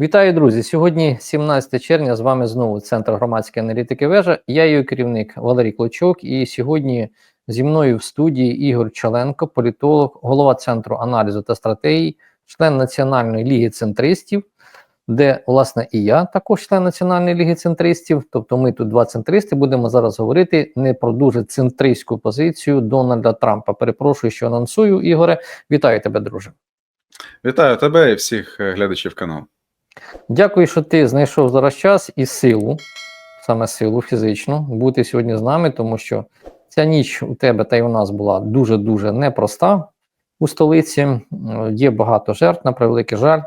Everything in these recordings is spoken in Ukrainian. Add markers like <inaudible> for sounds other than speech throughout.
Вітаю, друзі! Сьогодні 17 червня. З вами знову Центр громадської аналітики вежа. Я її керівник Валерій Клочок. І сьогодні зі мною в студії Ігор Чаленко, політолог, голова центру аналізу та стратегії, член Національної ліги центристів, де, власне, і я також член Національної ліги центристів. Тобто, ми тут два центристи будемо зараз говорити не про дуже центристську позицію Дональда Трампа. Перепрошую, що анонсую, Ігоре. Вітаю тебе, друже. Вітаю тебе і всіх е, глядачів каналу. Дякую, що ти знайшов зараз час і силу, саме силу фізичну, бути сьогодні з нами, тому що ця ніч у тебе та й у нас була дуже-дуже непроста у столиці. Є багато жертв, на превеликий жаль.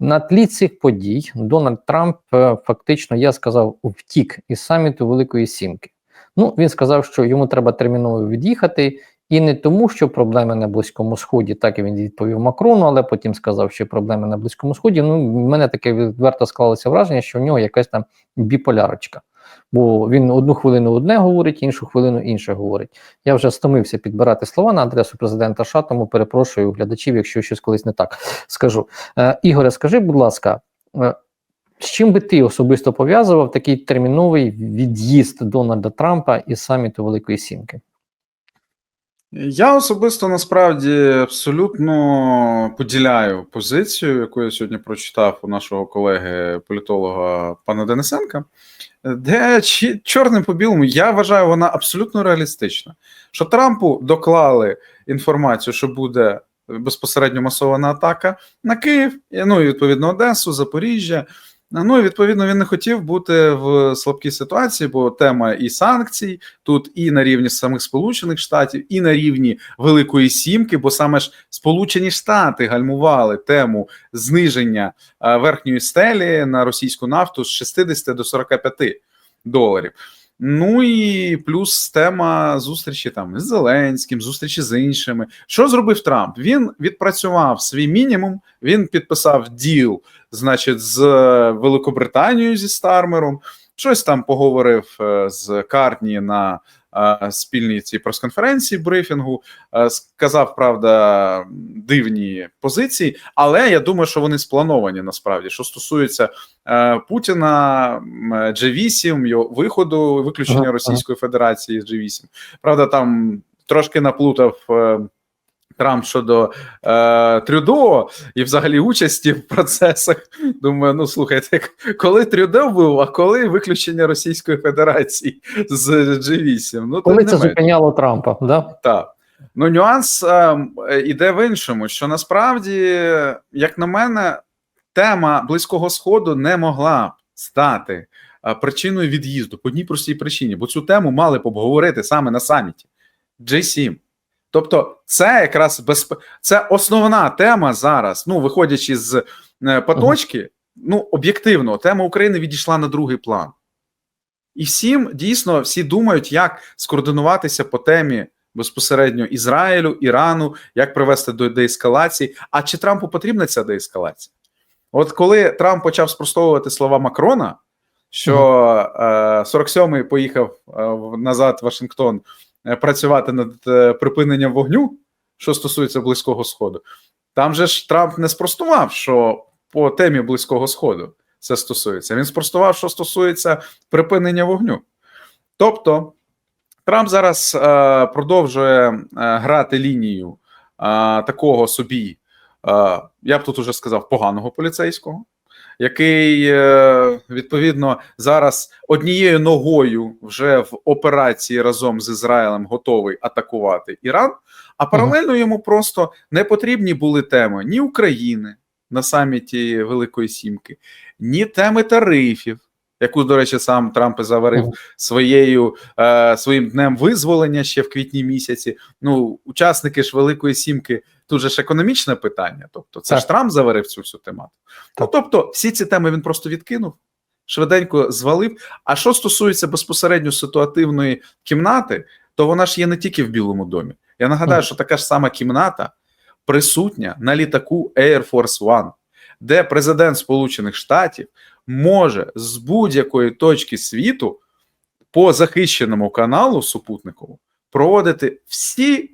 На тлі цих подій Дональд Трамп е, фактично, я сказав, втік із саміту Великої Сімки. Ну, він сказав, що йому треба терміново від'їхати, і не тому, що проблеми на Близькому Сході, так і він відповів Макрону, але потім сказав, що проблеми на Близькому Сході. Ну, в мене таке відверто склалося враження, що в нього якась там біполярочка. Бо він одну хвилину одне говорить, іншу хвилину інше говорить. Я вже стомився підбирати слова на адресу президента США, тому перепрошую глядачів, якщо щось колись не так скажу. Е, Ігоре, скажи, будь ласка, е, з чим би ти особисто пов'язував такий терміновий від'їзд Дональда Трампа із саміту Великої Сімки? Я особисто насправді абсолютно поділяю позицію, яку я сьогодні прочитав у нашого колеги політолога пана Денисенка, де чорним по білому я вважаю, вона абсолютно реалістична. Що Трампу доклали інформацію, що буде безпосередньо масована атака на Київ, ну і відповідно Одесу, Запоріжжя. Ну і відповідно він не хотів бути в слабкій ситуації, бо тема і санкцій тут і на рівні самих Сполучених Штатів, і на рівні Великої Сімки, бо саме ж Сполучені Штати гальмували тему зниження е, верхньої стелі на російську нафту з 60 до 45 доларів. Ну і плюс тема зустрічі там з Зеленським, зустрічі з іншими. Що зробив Трамп? Він відпрацював свій мінімум. Він підписав діл, значить, з Великобританією зі Стармером. Щось там поговорив е, з Картні на е, спільній цій прес-конференції брифінгу. Е, Сказав, правда, дивні позиції, але я думаю, що вони сплановані насправді. Що стосується е, Путіна, м, G8, його виходу, виключення. Російської Федерації з G8. Правда, там трошки наплутав. Трамп щодо е, Трюдо і взагалі участі в процесах. Думаю, ну слухайте, коли Трюдо був, а коли виключення Російської Федерації з G8? Ну, Коли це зупиняло Трампа? Да? Так. Ну, нюанс е, іде в іншому, що насправді, як на мене, тема Близького Сходу не могла стати е, причиною від'їзду по одній простій причині, бо цю тему мали б обговорити саме на саміті G7. Тобто, це якраз безп... це основна тема зараз. Ну, виходячи з е, поточки, ну об'єктивно, тема України відійшла на другий план. І всім дійсно всі думають, як скоординуватися по темі безпосередньо Ізраїлю, Ірану, як привести до деескалації. А чи Трампу потрібна ця деескалація? От коли Трамп почав спростовувати слова Макрона, що е, 47-й поїхав е, назад в Вашингтон працювати над е, припиненням вогню, що стосується Близького Сходу, там же ж Трамп не спростував, що по темі Близького Сходу це стосується. Він спростував, що стосується припинення вогню. Тобто Трамп зараз е, продовжує е, грати лінію е, такого собі, е, я б тут уже сказав, поганого поліцейського, який е, відповідно зараз однією ногою вже в операції разом з Ізраїлем готовий атакувати Іран, а паралельно йому просто не потрібні були теми ні України на саміті Великої Сімки, ні теми тарифів. Яку, до речі, сам Трамп і заварив своєю е, своїм днем визволення ще в квітні місяці. Ну, учасники ж Великої Сімки, тут же ж економічне питання. Тобто, це Так. ж Трамп заварив цю всю тематику. Ну, тобто, всі ці теми він просто відкинув, швиденько звалив. А що стосується безпосередньо ситуативної кімнати, то вона ж є не тільки в Білому домі. Я нагадаю, Мгм. що така ж сама кімната присутня на літаку Air Force One, де президент Сполучених Штатів може з будь-якої точки світу по захищеному каналу супутникову проводити всі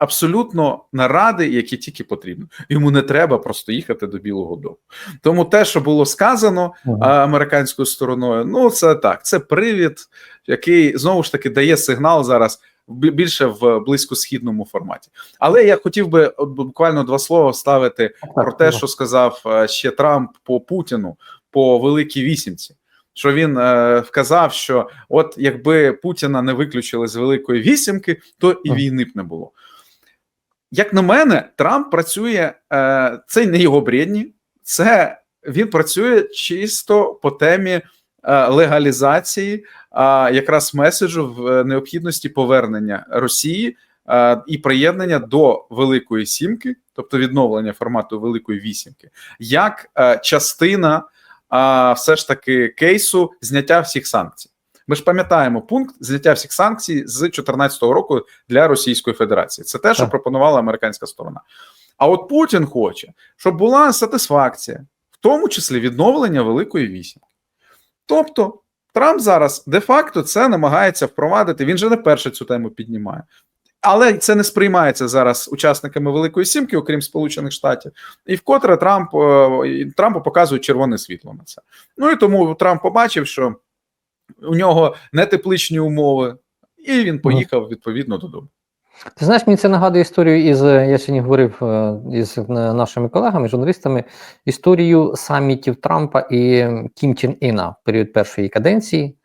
абсолютно наради, які тільки потрібно. Йому не треба просто їхати до Білого Дому. Тому те, що було сказано а, американською стороною, ну це так, це привід, який знову ж таки дає сигнал зараз бі- більше в близькосхідному форматі. Але я хотів би буквально два слова вставити про те, що сказав е, ще Трамп по Путіну по Великій Вісімці. Що він е, вказав, що от якби Путіна не виключили з Великої Вісімки, то і війни б не було. Як на мене, Трамп працює, е, це не його бредні, це він працює чисто по темі е, легалізації е, якраз меседжу в е, необхідності повернення Росії е, і приєднання до Великої Сімки, тобто відновлення формату Великої Вісімки, як е, частина а, все ж таки кейсу зняття всіх санкцій. Ми ж пам'ятаємо пункт зняття всіх санкцій з 2014 року для Російської Федерації. Це те, що Так. пропонувала американська сторона. А от Путін хоче, щоб була сатисфакція, в тому числі відновлення Великої Вісімки. Тобто, Трамп зараз де-факто це намагається впровадити. Він же не перше цю тему піднімає. Але це не сприймається зараз учасниками Великої Сімки, окрім Сполучених Штатів, і вкотре Трамп е, Трампу показують червоне світло на це. Ну і тому Трамп побачив, що у нього не тепличні умови, і він поїхав відповідно додому. Ти знаєш, мені це нагадує історію із. Я сьогодні говорив е, із е, нашими колегами, журналістами, історію самітів Трампа і Кім Чен Іна в період першої каденції.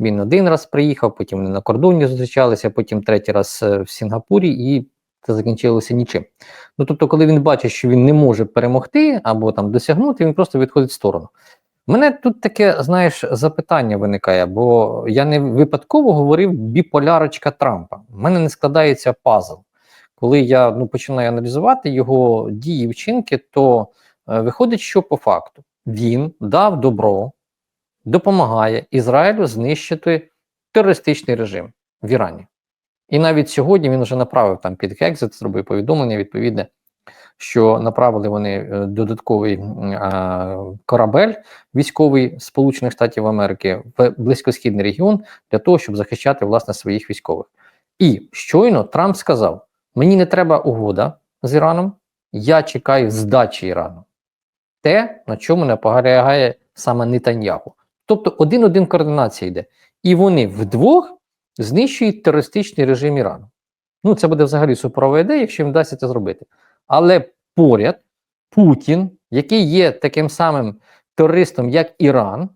Він один раз приїхав, потім вони на кордоні зустрічалися, потім третій раз е, в Сінгапурі, і це закінчилося нічим. Ну тобто, коли він бачить, що він не може перемогти або там досягнути, він просто відходить в сторону. Мене тут таке, знаєш, запитання виникає, бо я не випадково говорив біполярочка Трампа. У мене не складається пазл. Коли я ну, починаю аналізувати його дії вчинки, то е, виходить, що по факту він дав добро, допомагає Ізраїлю знищити терористичний режим в Ірані. І навіть сьогодні він вже направив там під Хекзит, зробив повідомлення відповідне, що направили вони е, додатковий корабель військовий Сполучених Штатів Америки в близькосхідний регіон для того, щоб захищати власне своїх військових. І щойно Трамп сказав: мені не треба угода з Іраном, я чекаю здачі Ірану. Те, на чому наполягає саме Нетаньяху. Тобто один-один координація йде. І вони вдвох знищують терористичний режим Ірану. Ну, це буде взагалі суперова ідея, якщо їм вдасться це зробити. Але поряд Путін, який є таким самим терористом, як Іран,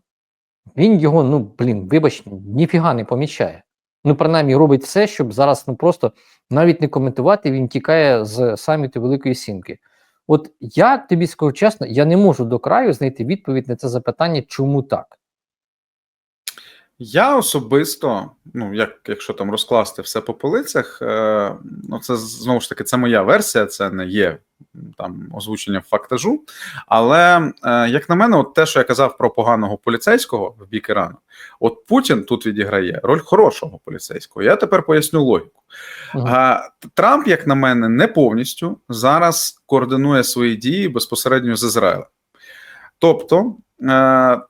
він його, ну блін, вибач, ніфіга не помічає. Ну, принаймні, робить все, щоб зараз ну просто навіть не коментувати, він тікає з саміту Великої Сімки. От я тобі скажу чесно, я не можу до краю знайти відповідь на це запитання, чому так. Я особисто, ну як якщо там розкласти все по полицях, е, ну це знову ж таки це моя версія, це не є там озвученням фактажу. Але е, як на мене, от те, що я казав про поганого поліцейського в бік Ірану, от Путін тут відіграє роль хорошого поліцейського. Я тепер поясню логіку. Мгм. А Трамп, як на мене, не повністю зараз координує свої дії безпосередньо з Ізраїлем. Тобто е,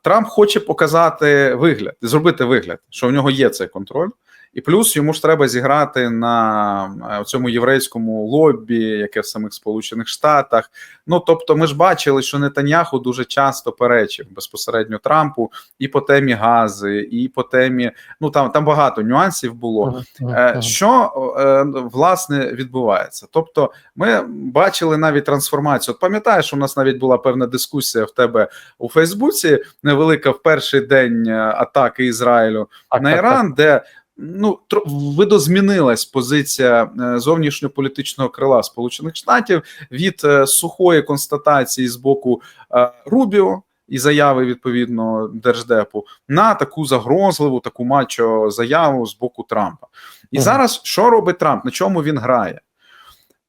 Трамп хоче показати вигляд, зробити вигляд, що в нього є цей контроль, і плюс йому ж треба зіграти на е, цьому єврейському лобі, яке в самих Сполучених Штатах. Ну тобто, ми ж бачили, що Нетаньяху дуже часто перечив безпосередньо Трампу і по темі гази, і по темі. Ну там там багато нюансів було. Е. Що е, власне відбувається? Тобто, ми бачили навіть трансформацію. От пам'ятаєш, у нас навіть була певна дискусія в тебе у Фейсбуці, невелика в перший день атаки Ізраїлю на так, Іран, де ну видозмінилась позиція е, зовнішньополітичного крила Сполучених Штатів від е, сухої констатації з боку е, Рубіо. І заяви відповідно держдепу на таку загрозливу, таку мачо заяву з боку Трампа. І Мгм. зараз що робить Трамп? На чому він грає?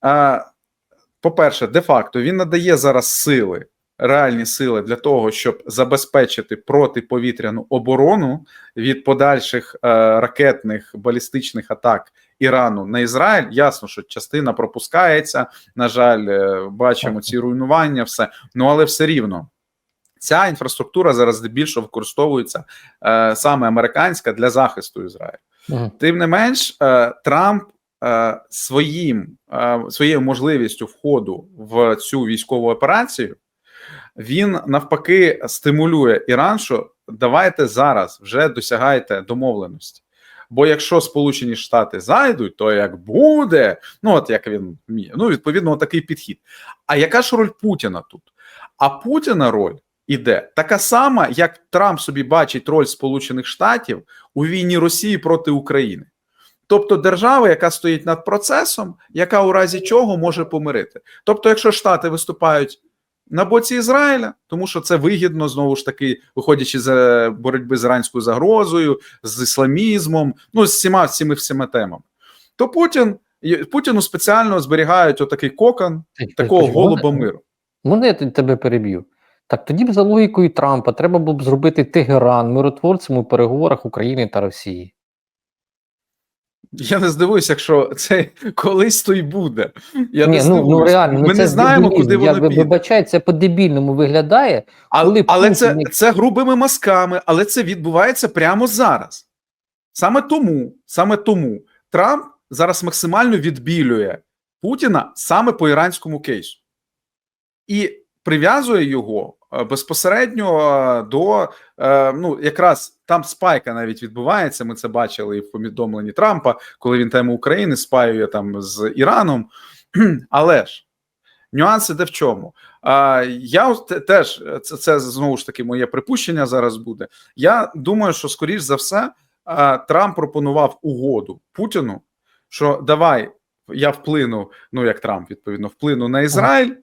Е, по-перше, де-факто він надає зараз сили, реальні сили для того, щоб забезпечити протиповітряну оборону від подальших е, ракетних балістичних атак Ірану на Ізраїль. Ясно, що частина пропускається. На жаль, е, бачимо ці руйнування, все. Ну але все рівно. Ця інфраструктура зараз здебільшого використовується е, саме американська для захисту Ізраїлю. Мгм. Тим не менш, е, Трамп е, своїм, е, своєю можливістю входу в цю військову операцію, він навпаки стимулює Іран, що давайте зараз вже досягайте домовленості. Бо якщо Сполучені Штати зайдуть, то як буде, ну от як він ну відповідно, такий підхід. А яка ж роль Путіна тут? А Путіна роль іде така сама, як Трамп собі бачить роль Сполучених Штатів у війні Росії проти України. Тобто держава, яка стоїть над процесом, яка у разі чого може помирити. Тобто, якщо Штати виступають на боці Ізраїля, тому що це вигідно знову ж таки, виходячи з е, боротьби з іранською загрозою, з ісламізмом, ну з всіма цими всіма темами, то Путін Путіну спеціально зберігають отакий кокон такого голуба миру. Можна я тебе переб'ю? Так тоді б за логікою Трампа треба було б зробити Тегеран миротворцем у переговорах України та Росії. Я не здивуюся, якщо це колись то й буде. Я Ні, не ну, ну реально, ну, Ми це не знаємо, дебілізм. куди воно піде. вибачаю, це по-дебільному виглядає. А, коли але це, Путін- це грубими мазками, але це відбувається прямо зараз. Саме тому, саме тому Трамп зараз максимально відбілює Путіна саме по іранському кейсу і прив'язує його безпосередньо е, до е, ну, якраз там спайка навіть відбувається. Ми це бачили і в повідомленні Трампа, коли він тему України спаює там з Іраном. <clears throat> Але ж нюанс іде в чому? А, я теж це, це знову ж таки моє припущення зараз буде. Я думаю, що скоріш за все Трамп пропонував угоду Путіну, що давай я вплину, ну як Трамп відповідно, вплину на Ізраїль.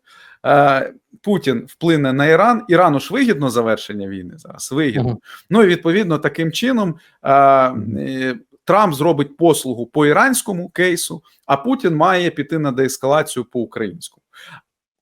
Е, Путін вплине на Іран. Ірану ж вигідно завершення війни зараз. Вигідно. Мгм. Ну і відповідно таким чином е, Трамп зробить послугу по іранському кейсу, а Путін має піти на деескалацію по українському.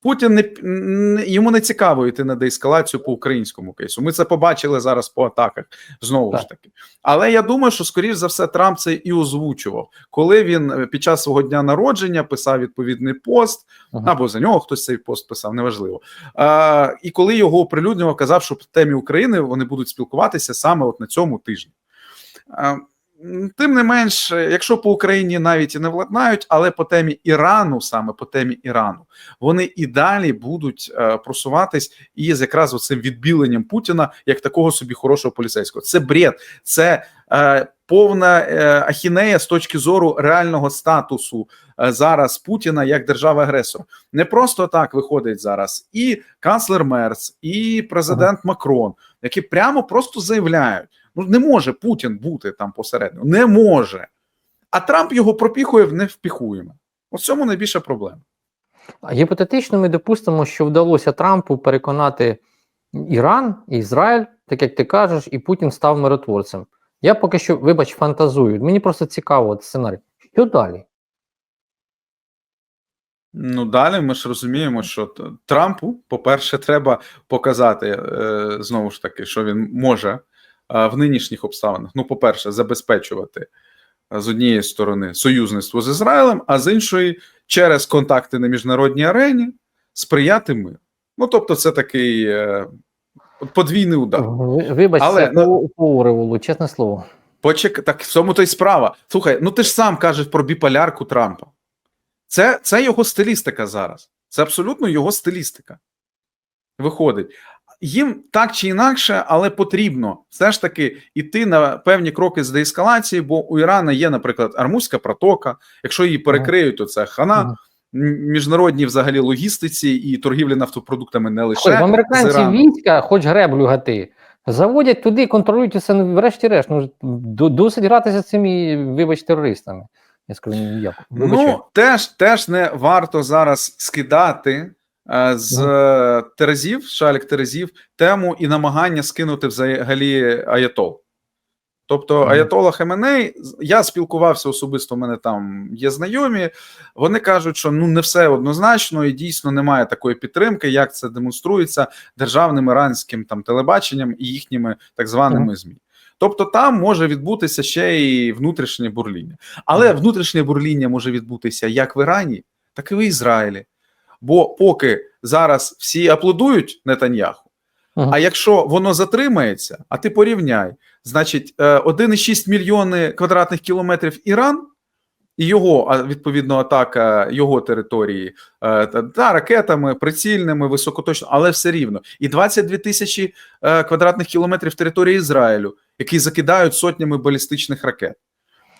Путін не н- йому не цікаво йти на деескалацію по українському кейсу. Ми це побачили зараз по атаках знову ж таки. Але я думаю, що скоріш за все Трамп це і озвучував, коли він е, під час свого дня народження писав відповідний пост, Ага. або за нього хтось цей пост писав, неважливо. А, і коли його оприлюднював, казав, що в темі України вони будуть спілкуватися саме от на цьому тижні. А, м, Тим не менш, е, якщо по Україні навіть і не владнають, але по темі Ірану, саме по темі Ірану, вони і далі будуть е, просуватись і з якраз оцим відбіленням Путіна як такого собі хорошого поліцейського. Це бред, це е, повна е, ахінея з точки зору реального статусу е, зараз Путіна як держави-агресора. Не просто так виходить зараз і канцлер Мерц, і президент Макрон, які прямо просто заявляють: ну не може Путін бути там посередньо, не може. А Трамп його пропіхує в невпіхуємо. Ось цьому найбільша проблема. А гіпотетично ми допустимо, що вдалося Трампу переконати Іран Ізраїль, так як ти кажеш, і Путін став миротворцем. Я поки що, вибач, фантазую. Мені просто цікаво сценарій. Що далі? Ну далі ми ж розуміємо, що Трампу, по-перше, треба показати е, знову ж таки, що він може в нинішніх обставинах. Ну, по-перше, забезпечувати з однієї сторони союзництво з Ізраїлем, а з іншої, через контакти на міжнародній арені сприяти миру. Ну тобто, це такий е, подвійний удар. Ви- Вибач, Але, це ну- по, по Ореволу, чесне слово. Почек... Так в цьому то й справа. Слухай, ну ти ж сам кажеш про біполярку Трампа. Це, це його стилістика зараз. Це абсолютно його стилістика. Виходить. Їм так чи інакше, але потрібно все ж таки йти на певні кроки з деескалації, бо у Ірана є, наприклад, Армузька протока. Якщо її перекриють, то це хана. Міжнародній взагалі логістиці і торгівлі нафтопродуктами не лише Ой, в американців війська, хоч греблю гати, заводять туди, контролюють усе, ну, врешті-решт, ну, досить гратися з цими, вибач, терористами. Я скажу, ніяк. Ну, теж, теж не варто зараз скидати з е, терезів, шалік терезів, тему і намагання скинути взагалі Аятол. Тобто, Мгм. Аятола Хеменей, я спілкувався особисто, у мене там є знайомі. Вони кажуть, що ну не все однозначно, і дійсно немає такої підтримки, як це демонструється державним іранським там телебаченням і їхніми так званими ЗМІ. Тобто, там може відбутися ще і внутрішнє бурління. Але внутрішнє бурління може відбутися як в Ірані, так і в Ізраїлі. Бо поки зараз всі аплодують Нетаньяху, Мгм. а якщо воно затримається, а ти порівняй, значить, е, 1,6 мільйони квадратних кілометрів Іран і його відповідно атака його території е, та, та ракетами, прицільними, високоточно, але все рівно. І 22 тисячі е, квадратних кілометрів території Ізраїлю, які закидають сотнями балістичних ракет.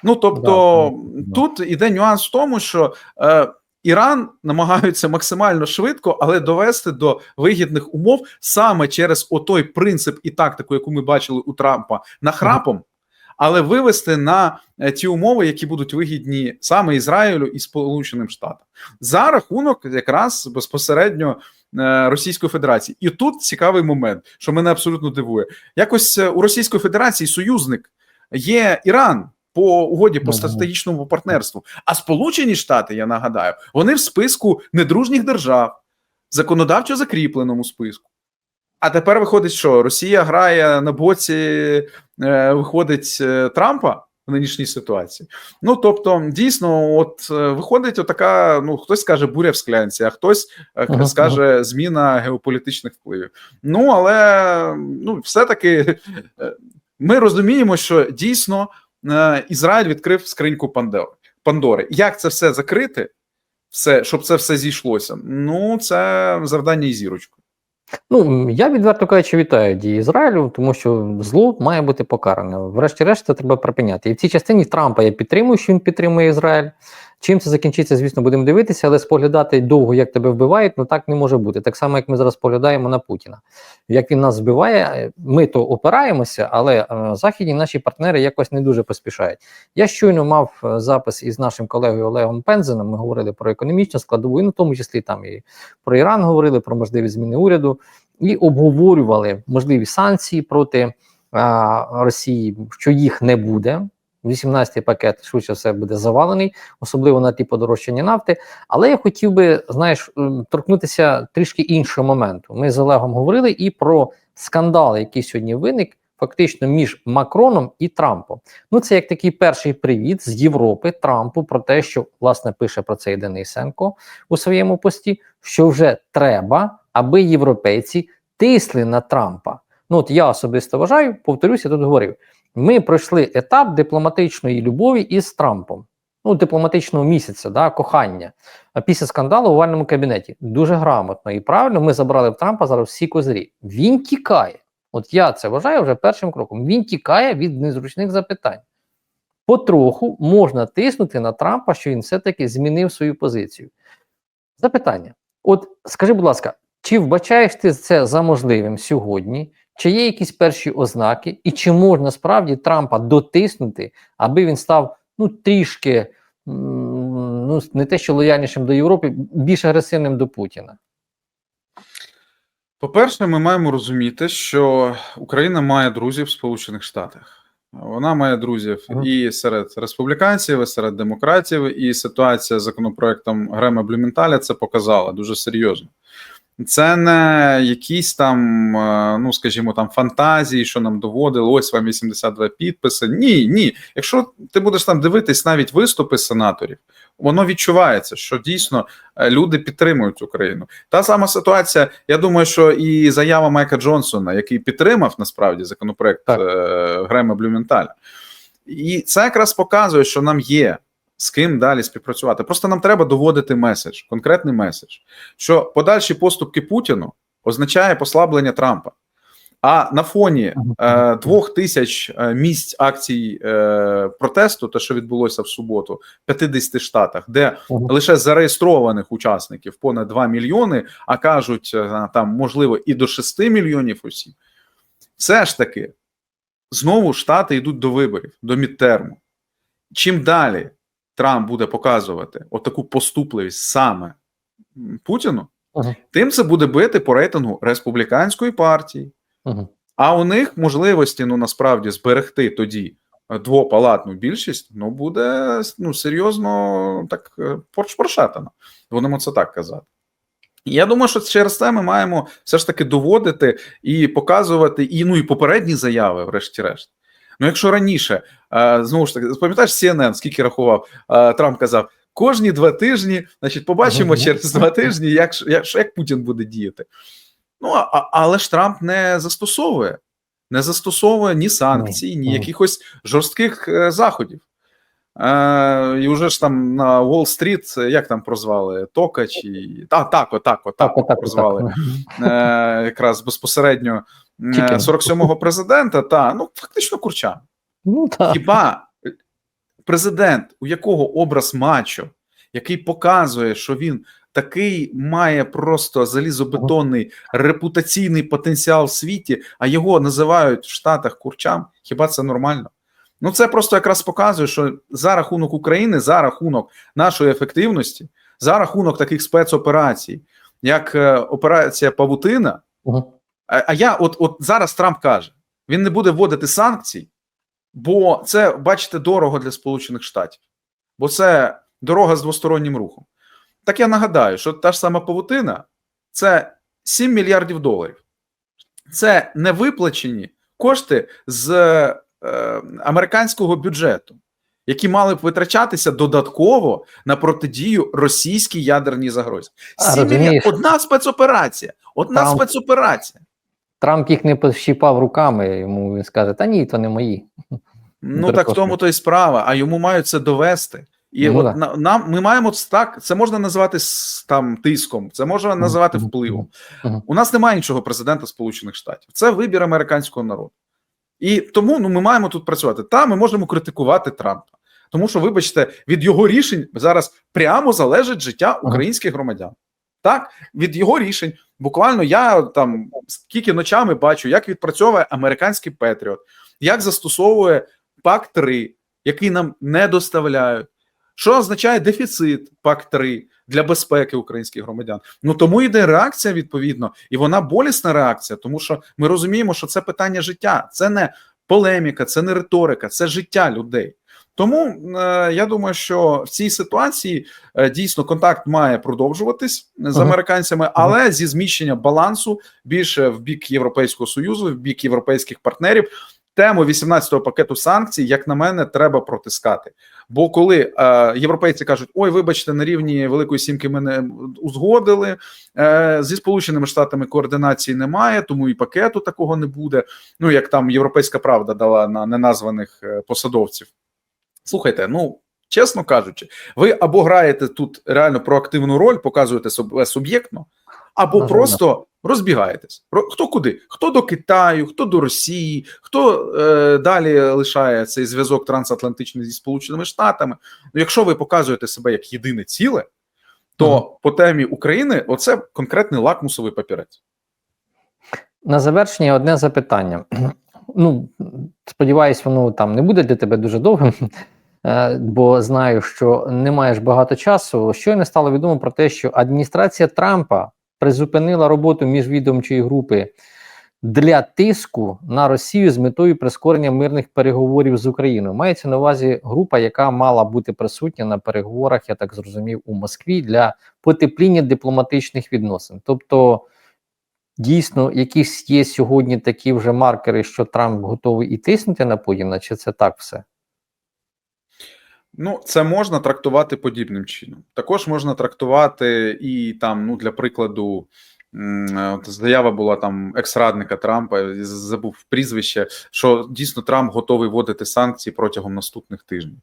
Ну тобто, Да, да. тут іде нюанс в тому, що е, Іран намагаються максимально швидко, але довести до вигідних умов саме через отой принцип і тактику, яку ми бачили у Трампа нахрапом, але вивести на е, ті умови, які будуть вигідні саме Ізраїлю і Сполученим Штатам за рахунок якраз безпосередньо е, Російської Федерації. І тут цікавий момент, що мене абсолютно дивує. Якось е, у Російської Федерації союзник є Іран. По угоді по стратегічному партнерству. А Сполучені Штати, я нагадаю, вони в списку недружніх держав, законодавчо закріпленому списку. А тепер виходить, що Росія грає на боці, е, виходить е, Трампа в нинішній ситуації. Ну тобто, дійсно, от е, виходить отака: ну хтось скаже буря в склянці, а хтось Ага, скаже зміна геополітичних впливів. Ну але ну, все-таки ми розуміємо, що дійсно Ізраїль відкрив скриньку Пандори. Пандори. Як це все закрити? Все, щоб це все зійшлося. Ну, це завдання і зірочку. Ну, я відверто кажучи, вітаю дії Ізраїлю, тому що зло має бути покаране. Врешті-решт, це треба припиняти. І в цій частині Трампа я підтримую, що він підтримує Ізраїль. Чим це закінчиться, звісно, будемо дивитися, але споглядати довго, як тебе вбивають, ну так не може бути. Так само, як ми зараз поглядаємо на Путіна. Як він нас вбиває, ми то опираємося, але е, західні наші партнери якось не дуже поспішають. Я щойно мав е, запис із нашим колегою Олегом Пензеном. Ми говорили про економічну складову, і ну, тому числі там і про Іран говорили, про можливість зміни уряду і обговорювали можливі санкції проти а, Росії, що їх не буде. 18-й пакет швидше все буде завалений, особливо на ті подорожчання нафти. Але я хотів би, знаєш, торкнутися трішки іншого моменту. Ми з Олегом говорили і про скандал, який сьогодні виник. Фактично між Макроном і Трампом. Ну, це як такий перший привіт з Європи Трампу про те, що власне пише про це і Денисенко у своєму пості, що вже треба, аби європейці тисли на Трампа. Ну от я особисто вважаю, повторюся, тут говорив. Ми пройшли етап дипломатичної любові із Трампом. Ну, дипломатичного місяця, да, кохання. Після скандалу в овальному кабінеті дуже грамотно і правильно ми забрали в Трампа зараз всі козирі. Він тікає. От я це вважаю вже першим кроком. Він тікає від незручних запитань. Потроху можна тиснути на Трампа, що він все-таки змінив свою позицію. Запитання: от скажи, будь ласка, чи вбачаєш ти це за можливим сьогодні? Чи є якісь перші ознаки, і чи можна справді Трампа дотиснути, аби він став ну трішки ну не те, що лояльнішим до Європи, більш агресивним до Путіна? По-перше, ми маємо розуміти, що Україна має друзів в Сполучених Штатах. Вона має друзів і серед республіканців, і серед демократів, і ситуація з законопроектом Грема Блюменталя це показала дуже серйозно. Це не якісь там, е, ну скажімо, там фантазії, що нам доводили. Ось вам 82 підписи. Ні, ні. Якщо ти будеш там дивитись навіть виступи сенаторів, воно відчувається, що дійсно е, люди підтримують Україну. Та сама ситуація. Я думаю, що і заява Майка Джонсона, який підтримав насправді законопроект Так. е, Грема Блюменталя, і це якраз показує, що нам є з ким далі співпрацювати. Просто нам треба доводити меседж, конкретний меседж, що подальші поступки Путіну означає послаблення Трампа. А на фоні е, двох тисяч е, місць акцій е, протесту, те, що відбулося в суботу, в 50 штатах, де лише зареєстрованих учасників понад 2 мільйони, а кажуть, е, там можливо і до 6 мільйонів осіб, все ж таки знову штати йдуть до виборів, до мідтерму. Чим далі Трамп буде показувати отаку поступливість саме Путіну, Мгм. тим це буде бити по рейтингу республіканської партії. Мгм. А у них можливості ну насправді зберегти тоді е, двопалатну більшість, ну буде ну серйозно так е, порш- Будемо це так казати. Я думаю, що через це ми маємо все ж таки доводити і показувати, і ну і попередні заяви, врешті-решт. Ну, якщо раніше, знову ж таки, пам'ятаєш CNN, скільки рахував, Трамп казав, кожні два тижні, значить, побачимо через два тижні, як, як, як Путін буде діяти. Ну, а, але ж Трамп не застосовує, не застосовує ні санкцій, ні якихось жорстких е, заходів. Е, і вже ж там на Уолл-стріт, як там прозвали? Тока чи. А, тако, тако, тако так, прозвали. Е, якраз безпосередньо е, 47-го президента, та, ну, фактично курча. Ну так. Хіба президент, у якого образ мачо, який показує, що він такий має просто залізобетонний репутаційний потенціал в світі, а його називають в Штатах курчам, хіба це нормально? Ну, це просто якраз показує, що за рахунок України, за рахунок нашої ефективності, за рахунок таких спецоперацій, як е, операція Павутина. Мгм. А, а я, от, от зараз Трамп каже, він не буде вводити санкцій, бо це, бачите, дорого для Сполучених Штатів, бо це дорога з двостороннім рухом. Так я нагадаю, що та ж сама павутина це 7 мільярдів доларів. Це не виплачені кошти з е, американського бюджету, які мали б витрачатися додатково на протидію російській ядерній загрозі. А, 7 мільярдів. розумієш. Одна спецоперація. Одна Там- спецоперація. Трамп їх не пощіпав руками, йому він скаже, та ні, то не мої. Ну так в тому то й справа, а йому мають це довести. І Ну, от да. на, нам ми маємо так, це можна називати там тиском, це можна називати впливом. У нас немає іншого президента Сполучених Штатів. Це вибір американського народу. І тому ну, ми маємо тут працювати. Та ми можемо критикувати Трампа, тому що, вибачте, від його рішень зараз прямо залежить життя українських громадян. Так, від його рішень. Буквально я там скільки ночами бачу, як відпрацьовує американський Петріот, як застосовує ПАК 3 який нам не доставляють. Що означає дефіцит ПАК 3 для безпеки українських громадян? Ну тому йде реакція відповідно, і вона болісна реакція, тому що ми розуміємо, що це питання життя, це не полеміка, це не риторика, це життя людей. Тому е, я думаю, що в цій ситуації е, дійсно контакт має продовжуватись з Ага. американцями, але зі зміщення балансу більше в бік Європейського союзу, в бік європейських партнерів. Тему 18-го пакету санкцій, як на мене, треба протискати. Бо коли е, європейці кажуть: ой, вибачте, на рівні Великої Сімки ми не узгодили е, зі Сполученими Штатами координації немає, тому і пакету такого не буде. Ну як там Європейська Правда дала на неназваних е, посадовців. Слухайте, ну чесно кажучи, ви або граєте тут реально проактивну роль, показуєте себе суб'єктно, або На просто розбігаєтесь. Хто куди? Хто до Китаю, хто до Росії, хто е, далі лишає цей зв'язок трансатлантичний зі Сполученими Штатами. Ну, якщо ви показуєте себе як єдине ціле, то Ага. по темі України оце конкретний лакмусовий папірець. На завершення одне запитання. <clears throat> Ну, сподіваюсь, воно там не буде для тебе дуже довгим, <laughs> е, бо знаю, що не маєш багато часу. Щойно стало відомо про те, що адміністрація Трампа призупинила роботу міжвідомчої групи для тиску на Росію з метою прискорення мирних переговорів з Україною. Мається на увазі група, яка мала бути присутня на переговорах, я так зрозумів, у Москві для потепління дипломатичних відносин. Тобто. Дійсно, якісь є сьогодні такі вже маркери, що Трамп готовий і тиснути на Путіна, чи це так все? Ну, це можна трактувати подібним чином. Також можна трактувати і там, ну для прикладу, е, заява була там екс-радника Трампа, забув прізвище, що дійсно Трамп готовий вводити санкції протягом наступних тижнів.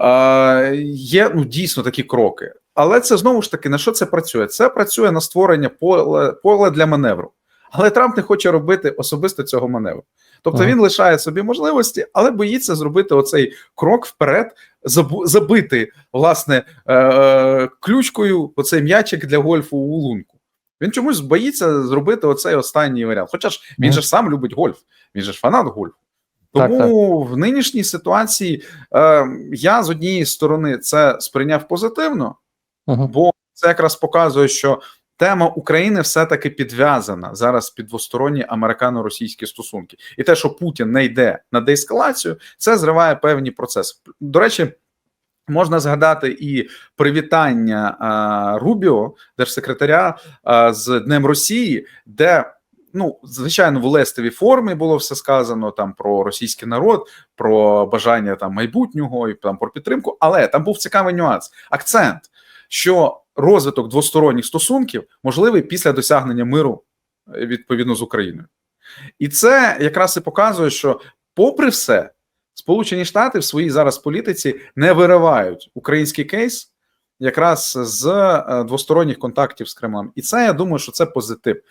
Е, є ну дійсно такі кроки, але це знову ж таки на що це працює? Це працює на створення поля, поля для маневру. Але Трамп не хоче робити особисто цього маневру. Тобто Ага. він лишає собі можливості, але боїться зробити оцей крок вперед, забити власне е- ключкою оцей м'ячик для гольфу у лунку. Він чомусь боїться зробити оцей останній варіант. Хоча ж він Мгм. же сам любить гольф, він же ж фанат гольфу. Так, Тому в нинішній ситуації е, я з однієї сторони це сприйняв позитивно, Угу. бо це якраз показує, що тема України все-таки підв'язана зараз під двосторонні американо-російські стосунки, і те, що Путін не йде на деескалацію, це зриває певні процеси. До речі. Можна згадати і привітання а, Рубіо, держсекретаря а, з Днем Росії, де ну звичайно в лестовій формі було все сказано там про російський народ, про бажання там майбутнього і там про підтримку. Але там був цікавий нюанс, акцент, що розвиток двосторонніх стосунків можливий після досягнення миру е, відповідно з Україною, і це якраз і показує, що, попри все, Сполучені Штати в своїй зараз політиці не виривають український кейс якраз з е, двосторонніх контактів з Кремлем. І це я думаю, що це позитив.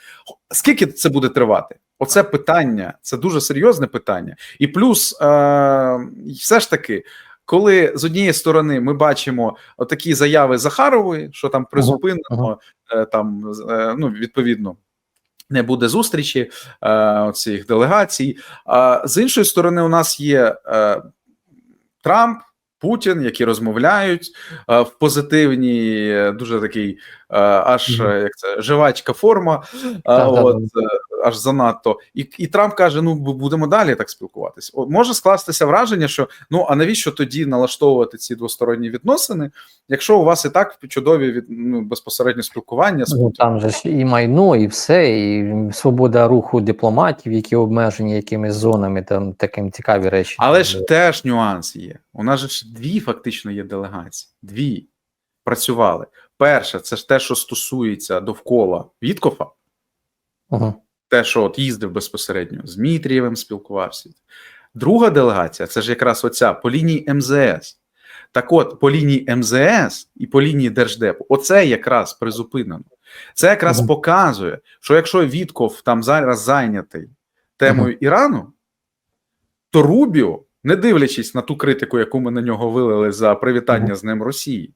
Скільки це буде тривати? Оце питання, це дуже серйозне питання. І плюс, е, все ж таки, коли з однієї сторони ми бачимо отакі заяви Захарової, що там призупинено, е, там е, ну відповідно. Не буде зустрічі е, цих делегацій. А з іншої сторони, у нас є е, Трамп, Путін, які розмовляють е, в позитивній, е, дуже такий е, аж як це жвачка форма. е, от, аж занадто. І, і Трамп каже: ну бу- будемо далі так спілкуватись. О, Може скластися враження, що ну а навіщо тоді налаштовувати ці двосторонні відносини, якщо у вас і так чудові від ну, безпосередньо спілкування з Ну, там же ж і майно, і все, і свобода руху дипломатів, які обмежені якимись зонами, там таким цікаві речі. Але ж теж нюанс є. У нас же ж дві фактично є делегації. Дві працювали. Перше, це ж те, що стосується довкола Віткофа, Мгм. Те, що от їздив безпосередньо з Дмитрієвим, спілкувався. Друга делегація це ж якраз оця по лінії МЗС. Так от, по лінії МЗС і по лінії Держдепу, оце якраз призупинено. Це якраз Мгм. показує, що якщо Вітков там зараз зайнятий темою Ірану, то Рубіо, не дивлячись на ту критику, яку ми на нього вилили за привітання Мгм. з Днем Росії,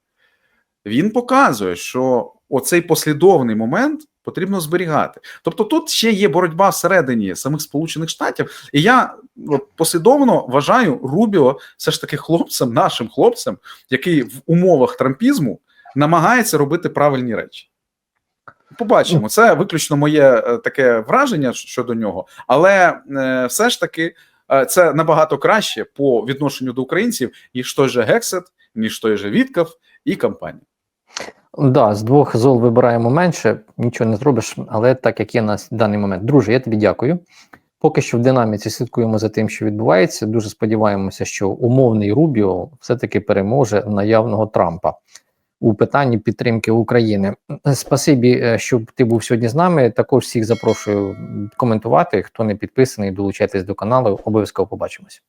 він показує, що оцей послідовний момент потрібно зберігати. Тобто тут ще є боротьба всередині самих Сполучених Штатів, і я от, послідовно вважаю Рубіо все ж таки хлопцем, нашим хлопцем, який в умовах трампізму намагається робити правильні речі. Побачимо, це виключно моє е, таке враження щодо нього, але е, все ж таки е, це набагато краще по відношенню до українців, ніж той же Гексет, ніж той же Вітков і компанія. Да, з двох зол вибираємо менше, нічого не зробиш, але так як є на даний момент. Друже, я тобі дякую. Поки що в динаміці слідкуємо за тим, що відбувається. Дуже сподіваємося, що умовний Рубіо все-таки переможе наявного Трампа у питанні підтримки України. Спасибі, е, що ти був сьогодні з нами. Також всіх запрошую коментувати. Хто не підписаний, долучайтесь до каналу. Обов'язково побачимось.